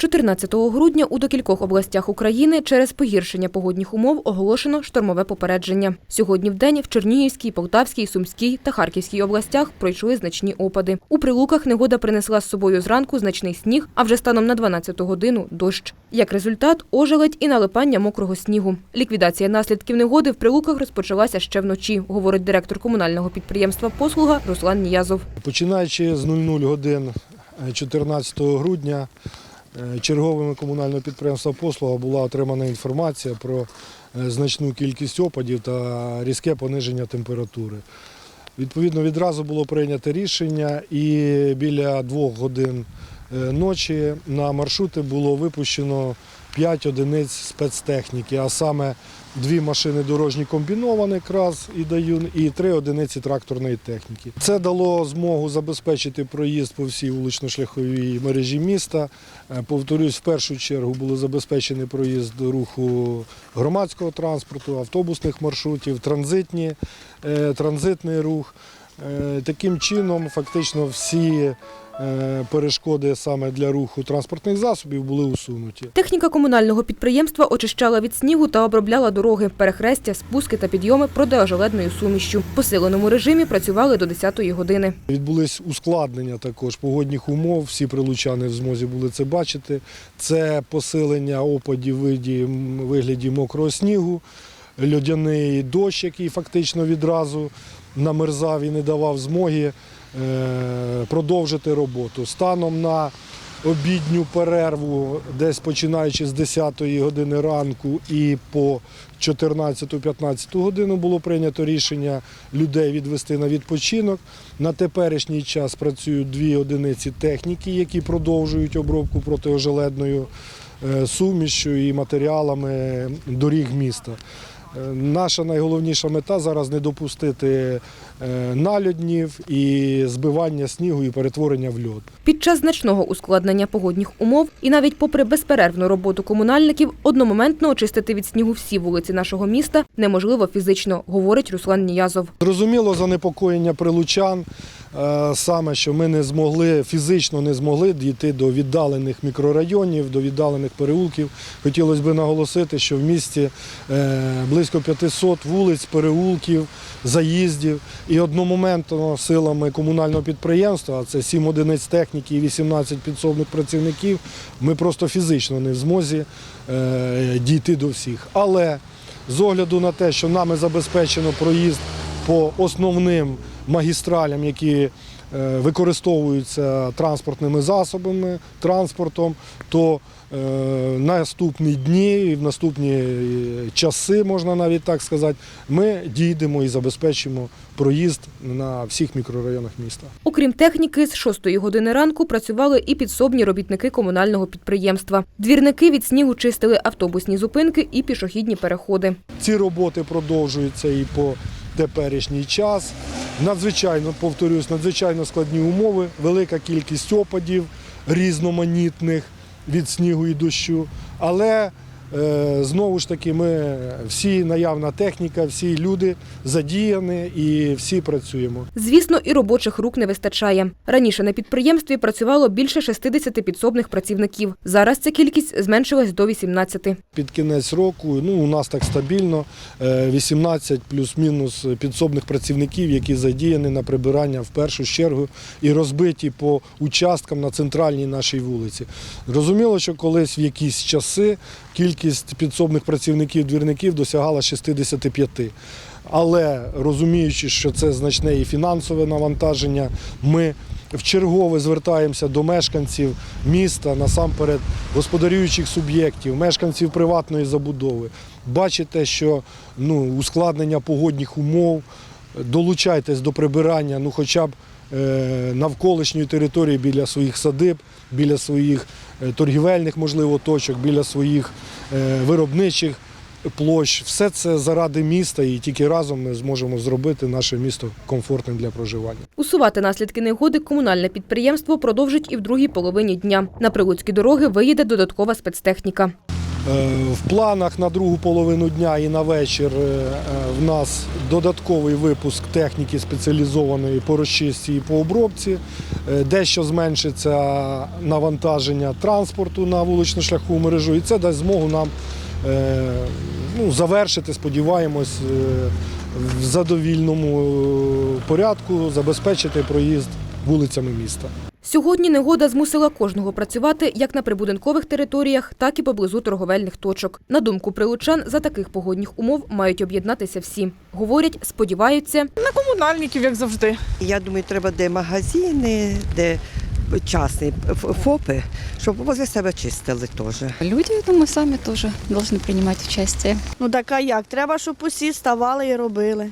14 грудня у декількох областях України через погіршення погодних умов оголошено штормове попередження. Сьогодні в день в Чернігівській, Полтавській, Сумській та Харківській областях пройшли значні опади. У Прилуках негода принесла з собою зранку значний сніг, а вже станом на 12 годину – дощ. Як результат – ожеледь і налипання мокрого снігу. Ліквідація наслідків негоди в Прилуках розпочалася ще вночі, говорить директор комунального підприємства «Послуга» Руслан Ніязов. Починаючи з 00 годин е, 14 грудня черговими комунального підприємства «Послуга» була отримана інформація про е, значну кількість опадів та різке пониження температури. Відповідно, відразу було прийнято рішення і біля двох годин е, ночі на маршрути було випущено 5 одиниць спецтехніки, а саме дві машини дорожні комбіновані краз і ДАЮН і три одиниці тракторної техніки. Це дало змогу забезпечити проїзд по всій вулично-шляховій мережі міста. Е, Повторюсь, в першу чергу було забезпечений проїзд руху громадського транспорту, автобусних маршрутів, транзитні, е, транзитний рух. Е, Таким чином, фактично, всі е, перешкоди саме для руху транспортних засобів були усунуті. Техніка комунального підприємства очищала від снігу та обробляла дороги, перехрестя, спуски та підйоми протиожеледною сумішчю. В посиленому режимі працювали до 10-ї години. Відбулись ускладнення також погодних умов. Всі прилучани в змозі були це бачити. Це посилення опадів виді- вигляді мокрого снігу, льодяний дощ, який фактично відразу намерзав і не давав змоги е, продовжити роботу. Станом на обідню перерву, десь починаючи з 10-ї години ранку і по 14-15 годину було прийнято рішення людей відвести на відпочинок. На теперішній час працюють дві одиниці техніки, які продовжують обробку протиожеледною е, сумішю і матеріалами доріг міста. Е, Наша найголовніша мета зараз не допустити е, налюднів і збивання снігу і перетворення в льод. Під час значного ускладнення погодних умов і навіть попри безперервну роботу комунальників, одномоментно очистити від снігу всі вулиці нашого міста неможливо фізично, говорить Руслан Ніязов. Зрозуміло занепокоєння прилучан, саме що ми не змогли, фізично не змогли дійти до віддалених мікрорайонів, до віддалених переулків. Хотілося б наголосити, що в місті е, близько 500 вулиць, переулків, заїздів. І одномоментно силами комунального підприємства, а це 7 одиниць техніки і 18 підсобних працівників, ми просто фізично не в змозі е, дійти до всіх. Але з огляду на те, що нами забезпечено проїзд по основним магістралям, які е, використовуються транспортними засобами, транспортом, то е, наступні дні і в наступні е, часи, можна навіть так сказати, ми дійдемо і забезпечимо проїзд на всіх мікрорайонах міста. Окрім техніки, з 6 години ранку працювали і підсобні робітники комунального підприємства. Двірники від снігу чистили автобусні зупинки і пішохідні переходи. Ці роботи продовжуються і по теперішній час. Надзвичайно, повторюсь, надзвичайно складні умови, велика кількість опадів різноманітних від снігу і дощу. Але знову ж таки, ми всі наявна техніка, всі люди задіяні і всі працюємо. Звісно, і робочих рук не вистачає. Раніше на підприємстві працювало більше 60 підсобних працівників. Зараз ця кількість зменшилась до 18. Під кінець року ну, у нас так стабільно е, 18 плюс-мінус підсобних працівників, які задіяні на прибирання в першу чергу і розбиті по участкам на центральній нашій вулиці. Зрозуміло, що колись в якісь часи кількість підсобних працівників двірників досягала 65. Але розуміючи, що це значне і фінансове навантаження, ми вчергове звертаємося до мешканців міста, насамперед господарюючих суб'єктів, мешканців приватної забудови. Бачите, що ну, ускладнення погодних умов, долучайтесь до прибирання, ну хоча б навколишньої території біля своїх садиб, біля своїх е, торгівельних, можливо, точок, біля своїх е, виробничих площ. Все це заради міста, і тільки разом ми зможемо зробити наше місто комфортним для проживання. Усувати наслідки негоди комунальне підприємство продовжить і в другій половині дня. На прилуцькі дороги виїде додаткова спецтехніка. Е, В планах на другу половину дня і на вечір е, е, в нас додатковий випуск техніки спеціалізованої по розчистці і по обробці. Дещо зменшиться навантаження транспорту на вулично-шляхову мережу, і це дасть змогу нам ну, завершити, сподіваємось, в задовільному порядку забезпечити проїзд вулицями міста. Сьогодні негода змусила кожного працювати як на прибудинкових територіях, так і поблизу торговельних точок. На думку прилучан, за таких погодних умов мають об'єднатися всі. Говорять, сподіваються, на комунальників, як завжди. Я думаю, треба де магазини, де частні ф- ФОПи, щоб возле себе чистили теж. Люди, я думаю, сами тоже должны принимать участие. Ну так а як? Треба, щоб усі ставали і робили.